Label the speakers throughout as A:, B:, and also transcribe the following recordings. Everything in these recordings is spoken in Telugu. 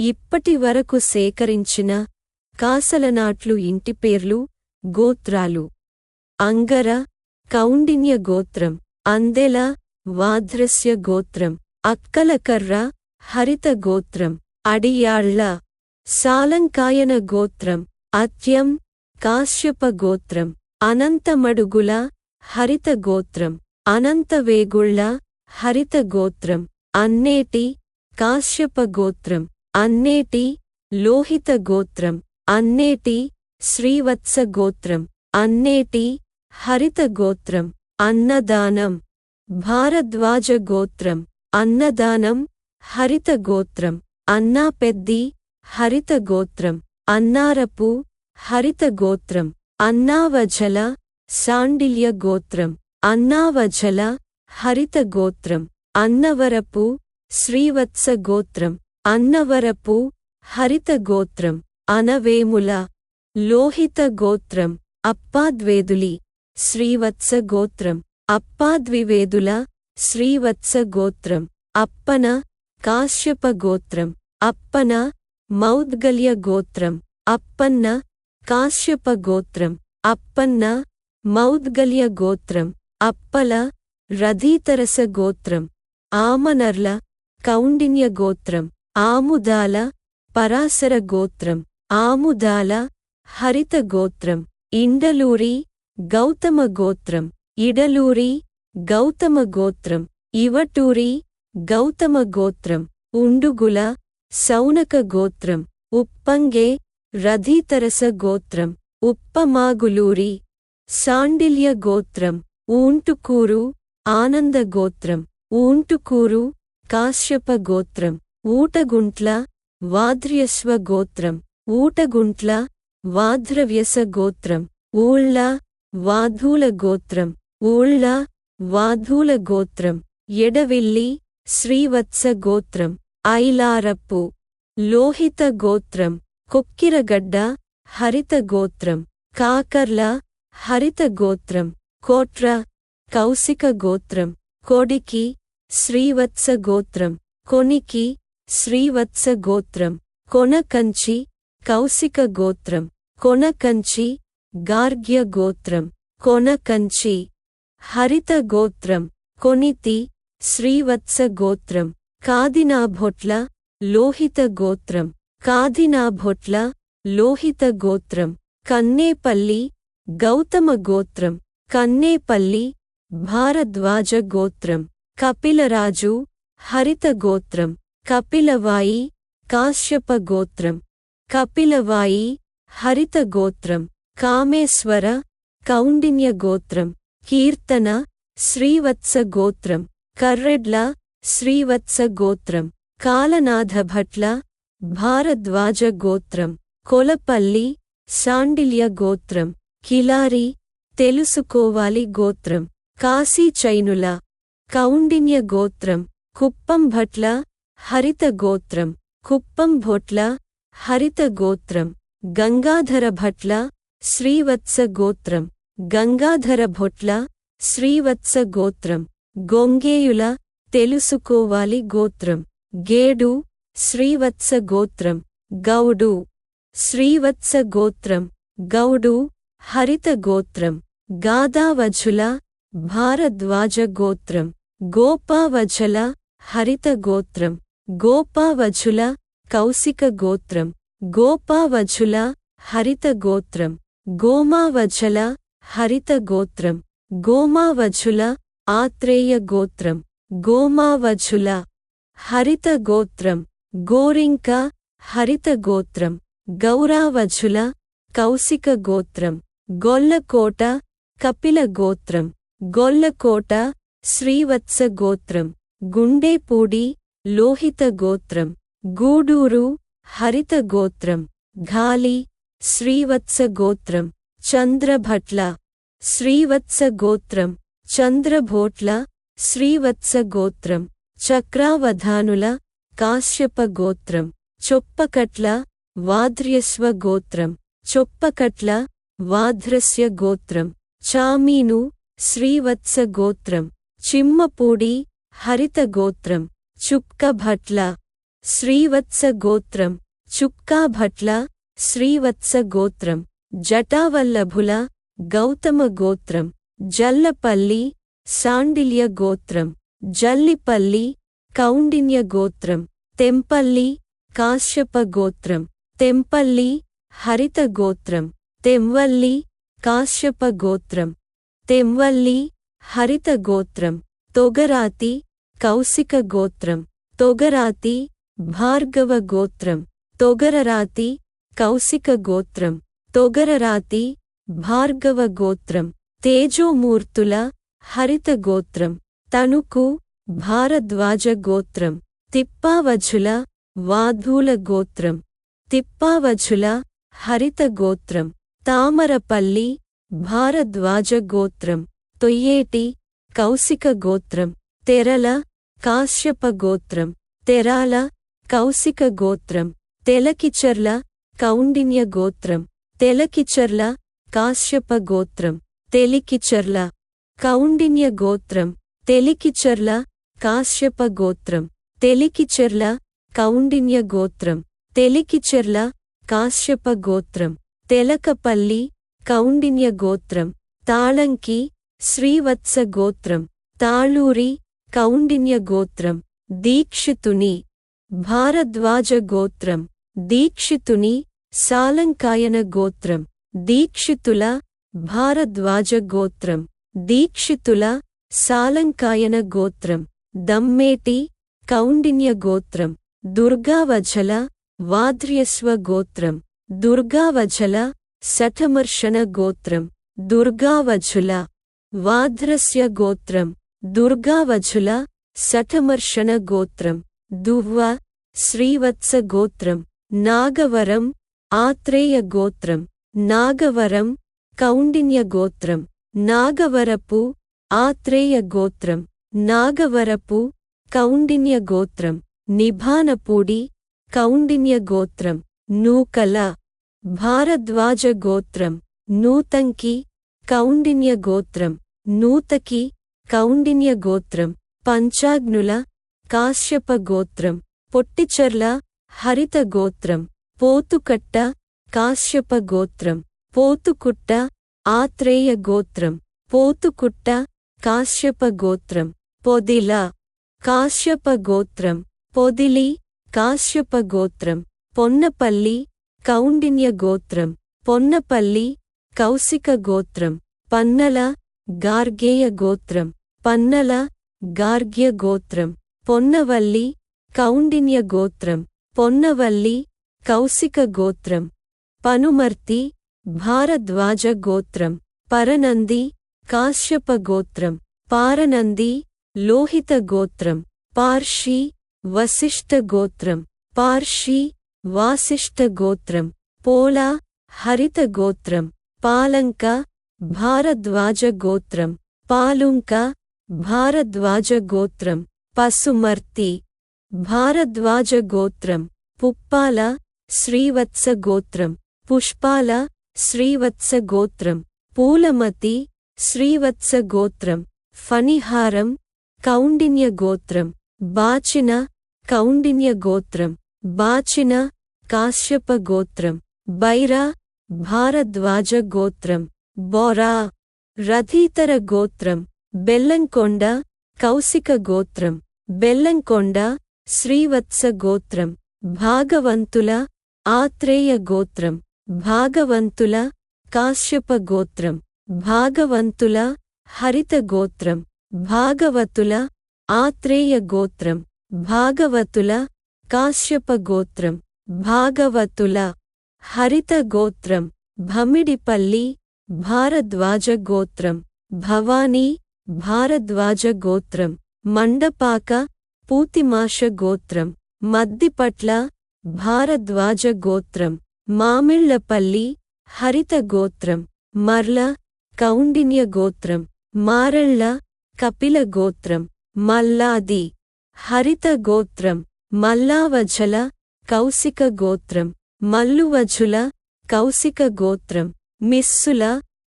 A: ఇప్పటి వరకు సేకరించిన కాసలనాట్లు ఇంటి పేర్లు గోత్రాలు. అంగర కౌండిన్య గోత్రం. అందెల వాధ్రస్య గోత్రం. అక్కలకర్ర హరిత గోత్రం. అడియాళ్ళ సాలంకాయన గోత్రం. అత్యం కాశ్యప గోత్రం. అనంతమడుగుల హరిత గోత్రం. అనంతవేగుళ్ళ హరిత గోత్రం. అన్నేటి కాశ్యప గోత్రం. అన్నేటి లోహిత గోత్రం అన్నేటి శ్రీవత్స గోత్రం అన్నేటి హరిత గోత్రం అన్నదానం భారద్వాజ గోత్రం అన్నదానం హరిత గోత్రం అన్నాపెద్ది హరిత గోత్రం అన్నారపు హరిత గోత్రం అన్నావజల సాండిల్య గోత్రం అన్నావజల హరిత గోత్రం అన్నవరపు శ్రీవత్స గోత్రం అన్నవరపు హరిత గోత్రం అనవేముల లోహిత గోత్రం అప్పాద్వేదులి శ్రీవత్స గోత్రం అప్పాద్వివేదుల శ్రీవత్స గోత్రం అప్పన కాశ్యప గోత్రం అప్పన మౌద్గల్య గోత్రం అప్పన్న కాశ్యప గోత్రం అప్పన్న మౌద్గల్య గోత్రం అప్పల రథీతరస గోత్రం ఆమనర్ల కౌండిన్య గోత్రం ఆముదాల పరాశర గోత్రం ఆముదాల హరిత గోత్రం ఇండలూరి గౌతమ గోత్రం ఇడలూరి గౌతమ గోత్రం ఇవటూరి గౌతమ గోత్రం ఉండుగుల సౌనక గోత్రం ఉప్పంగే రథీతరస గోత్రం ఉప్పమాగులూరి సాండిల్య గోత్రం ఊంటుకూరు ఆనంద గోత్రం ఊంటుకూరు కాశ్యప గోత్రం. ఊటగుంట్ల వాద్ర్యస్వ గోత్రం. ఊటగుంట్ల వాధ్రవ్యస గోత్రం. ఊళ్ళ వాధూల గోత్రం. ఊళ్ళ వాధూల గోత్రం. ఎడవెల్లి శ్రీవత్స గోత్రం. ఐలారప్పు లోహిత గోత్రం. కొక్కిరగడ్డ హరిత గోత్రం. కాకర్ల హరిత గోత్రం. కోట్ర కౌశిక గోత్రం. కొడికి శ్రీవత్స గోత్రం. కొనికి శ్రీవత్స గోత్రం కొనకంచి కౌశిక గోత్రం కొనకంచి గార్గ్య గోత్రం కొనకంచి హరిత గోత్రం కొనితి శ్రీవత్స గోత్రం కాదినాభొట్ల లోహిత గోత్రం కాదినాభొట్ల లోహిత గోత్రం కన్నేపల్లి గౌతమ గోత్రం కన్నేపల్లి భారద్వాజ గోత్రం కపిలరాజు హరిత గోత్రం కపిలవాయి కాశ్యప గోత్రం. కపిలవాయి హరిత గోత్రం. కామేశ్వర కౌండిన్య గోత్రం. కీర్తన శ్రీవత్స గోత్రం. కర్రెడ్ల శ్రీవత్స గోత్రం. కాలనాథ భట్ల భారద్వాజ గోత్రం. కొలపల్లి శాండిల్య గోత్రం. కిలారి తెలుసుకోవాలి గోత్రం. కాశీ చైనుల కౌండిన్య గోత్రం. కుప్పం భట్ల హరిత గోత్రం కుప్పం భొట్ల హరిత గోత్రం గంగాధర భట్ల శ్రీవత్స గోత్రం గంగాధర భొట్ల శ్రీవత్స గోత్రం గొంగేయుల తెలుసుకోవాలి గోత్రం గేడు శ్రీవత్స గోత్రం గౌడు శ్రీవత్స గోత్రం గౌడు హరిత గోత్రం గాదావఝుల భారద్వాజ గోత్రం గోపావజల హరిత గోత్రం గోపావజుల కౌశిక గోత్రం గోపావజుల హరిత గోత్రం గోమావజల హరిత గోత్రం గోమావజుల ఆత్రేయ గోత్రం గోమావజుల హరిత గోత్రం గోరింక హరిత గోత్రం గౌరావజుల కౌశిక గోత్రం గొల్లకోట కపిల గోత్రం గొల్లకోట శ్రీవత్స గోత్రం గుండేపూడి లోహిత గోత్రం గూడూరు హరిత గోత్రం ఘాలి శ్రీవత్స గోత్రం చంద్రభట్ల శ్రీవత్స గోత్రం చంద్రభోట్ల శ్రీవత్స గోత్రం చక్రావధానుల కాశ్యప గోత్రం చొప్పకట్ల వాధ్ర్యస్వ గోత్రం చొప్పకట్ల వాధ్రస్య గోత్రం చామీను శ్రీవత్స గోత్రం చిమ్మపూడి హరిత గోత్రం చుక్క భట్ల శ్రీవత్స గోత్రం. చుక్కా భట్ల శ్రీవత్స గోత్రం. జటావల్లభుల గౌతమ గోత్రం. జల్లపల్లి సాండిల్య గోత్రం. జల్లిపల్లి కౌండిన్య గోత్రం. తెంపల్లి కాశ్యప గోత్రం. తెంపల్లి హరిత గోత్రం. తెంవల్లి కాశ్యప గోత్రం. తెంవల్లి హరిత గోత్రం. తొగరాతి కౌశిక గోత్రం తొగరాతి భార్గవ గోత్రం తొగరరాతి కౌశిక గోత్రం తొగరరాతి భార్గవ గోత్రం తేజోమూర్తుల హరిత గోత్రం తణుకు భారద్వాజ గోత్రం తిప్పావజుల వాధూల గోత్రం తిప్పావజుల హరిత గోత్రం తామరపల్లి భారద్వాజ గోత్రం తొయ్యేటి కౌశిక గోత్రం తెరల కాశ్యప గోత్రం తెరాల కౌశిక గోత్రం తెలకిచర్ల కౌండిన్య గోత్రం తెలకిచర్ల కాశ్యప గోత్రం తెలికిచర్ల కౌండిన్య గోత్రం తెలికిచర్ల కాశ్యప గోత్రం తెలికిచెర్ల కౌండిన్య గోత్రం తెలికిచెర్ల కాశ్యప గోత్రం తెలకపల్లి కౌండిన్య గోత్రం తాళంకి శ్రీవత్స గోత్రం తాళూరి కౌండిన్య గోత్రం దీక్షితుని భారద్వాజ గోత్రం దీక్షితుని సాలంకాయన గోత్రం దీక్షితుల భారద్వాజ గోత్రం దీక్షితుల సాలంకాయన గోత్రం దమ్మేటి కౌండిన్య గోత్రం దుర్గావజల వాద్ర్యస్వ గోత్రం దుర్గావజల శఠమర్షణ గోత్రం దుర్గావజుల వాద్రస్య గోత్రం. దుర్గావజుల శఠమర్షణ గోత్రం దువ్వ శ్రీవత్స గోత్రం నాగవరం ఆత్రేయ గోత్రం నాగవరం కౌండిన్య గోత్రం నాగవరపు ఆత్రేయ గోత్రం నాగవరపు కౌండిన్య గోత్రం నిభానపూడి కౌండిన్య గోత్రం నూకల భారద్వాజ గోత్రం నూతంకి కౌండిన్య గోత్రం నూతకి కౌండిన్య గోత్రం పంచాగ్నుల కాశ్యప గోత్రం పొట్టిచర్ల హరిత గోత్రం పోతుకట్ట కాశ్యప గోత్రం పోతుకుట్ట ఆత్రేయ గోత్రం పోతుకుట్ట కాశ్యప గోత్రం పొదిల కాశ్యప గోత్రం పొదిలి కాశ్యప గోత్రం పొన్నపల్లి కౌండిన్య గోత్రం పొన్నపల్లి కౌశిక గోత్రం పన్నల గార్గేయ గోత్రం. పన్నల గార్గ్య గోత్రం పొన్నవల్లి కౌండిన్య గోత్రం పొన్నవల్లి కౌశిక గోత్రం పనుమర్తి భారద్వాజ గోత్రం పరనంది కాశ్యప గోత్రం పారనంది లోహిత గోత్రం పార్షి వసిష్ఠ గోత్రం పార్షి వాసిష్ఠ గోత్రం పోలా హరిత గోత్రం పాలంక భారద్వాజ గోత్రం పాలుంక భారద్వాజ గోత్రం పసుమర్తి. భారద్వాజ గోత్రం పుప్పాల శ్రీవత్స గోత్రం పుష్పాల శ్రీవత్స గోత్రం పూలమతి శ్రీవత్స గోత్రం ఫణిహారం కౌండిన్య గోత్రం బాచిన కౌండిన్య గోత్రం బాచిన కాశ్యప గోత్రం బైరా భారద్వాజ గోత్రం బోరా రథీతర గోత్రం బెల్లంకొండ కౌశిక గోత్రం. బెల్లంకొండ శ్రీవత్స గోత్రం. భాగవంతుల ఆత్రేయ గోత్రం. భాగవంతుల కాశ్యప గోత్రం. భాగవంతుల హరిత గోత్రం. భాగవతుల ఆత్రేయ గోత్రం. భాగవతుల కాశ్యప గోత్రం. భాగవతుల హరిత గోత్రం. భమిడిపల్లి భారద్వాజ గోత్రం. భవానీ భారద్వాజ గోత్రం మండపాక పూతిమాష గోత్రం మద్దిపట్ల భారద్వాజ గోత్రం మామిళ్ళపల్లి హరిత గోత్రం మర్ల కౌండిన్య గోత్రం మారళ్ళ కపిల గోత్రం మల్లాది హరిత గోత్రం మల్లావజల కౌశిక గోత్రం మల్లువజుల కౌశిక గోత్రం మిస్సుల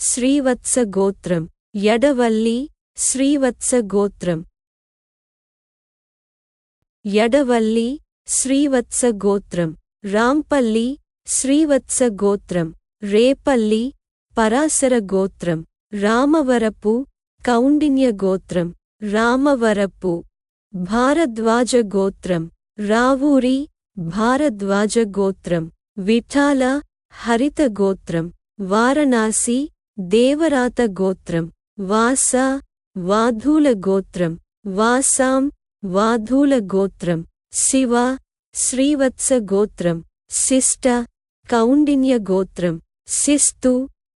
A: శ్రీవత్స గోత్రం ఎడవల్లి శ్రీవత్స గోత్రం. ఎడవల్లి శ్రీవత్స గోత్రం. రాంపల్లి శ్రీవత్స గోత్రం. రేపల్లి పరాశర గోత్రం. రామవరపు కౌండిన్య గోత్రం. రామవరపు భారద్వాజ గోత్రం. రావూరి భారద్వాజ గోత్రం. విఠాల హరిత గోత్రం. వారణాసి దేవరాత గోత్రం. వాస వాధూల గోత్రం వాసాం వాధూల గోత్రం శివ శ్రీవత్స గోత్రం శిష్ట కౌండిన్య గోత్రం శిస్తు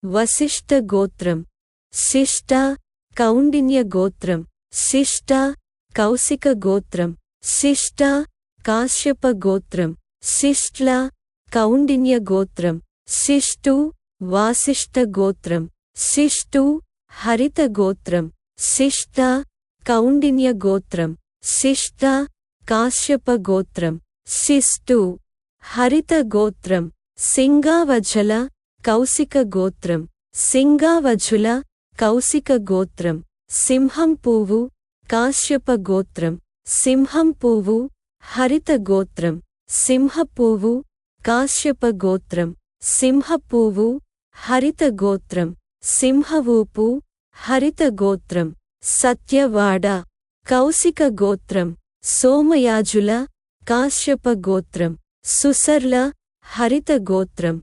A: వశిష్ఠ గోత్రం శిష్ట కౌండిన్య గోత్రం శిష్ట కౌశిక గోత్రం శిష్ట కాశ్యప గోత్రం శిష్ట్ల కౌండిన్య గోత్రం శిష్టు వాసిష్ఠ గోత్రం శిష్టు హరిత గోత్రం శిష్ట కౌండిన్య గోత్రం శిష్ట కాశ్యప గోత్రం శిష్టు హరిత గోత్రం సింగావజల కౌశిక గోత్రం సింగావజుల కౌశిక గోత్రం సింహం పువ్వు కాశ్యప గోత్రం సింహం పువ్వు హరిత గోత్రం సింహపువ్వు కాశ్యప గోత్రం సింహపువ్వు హరిత గోత్రం సింహవూపు హరిత గోత్రం సత్యవాడ కౌశిక గోత్రం సోమయాజుల కాశ్యప గోత్రం సుసర్ల హరిత గోత్రం.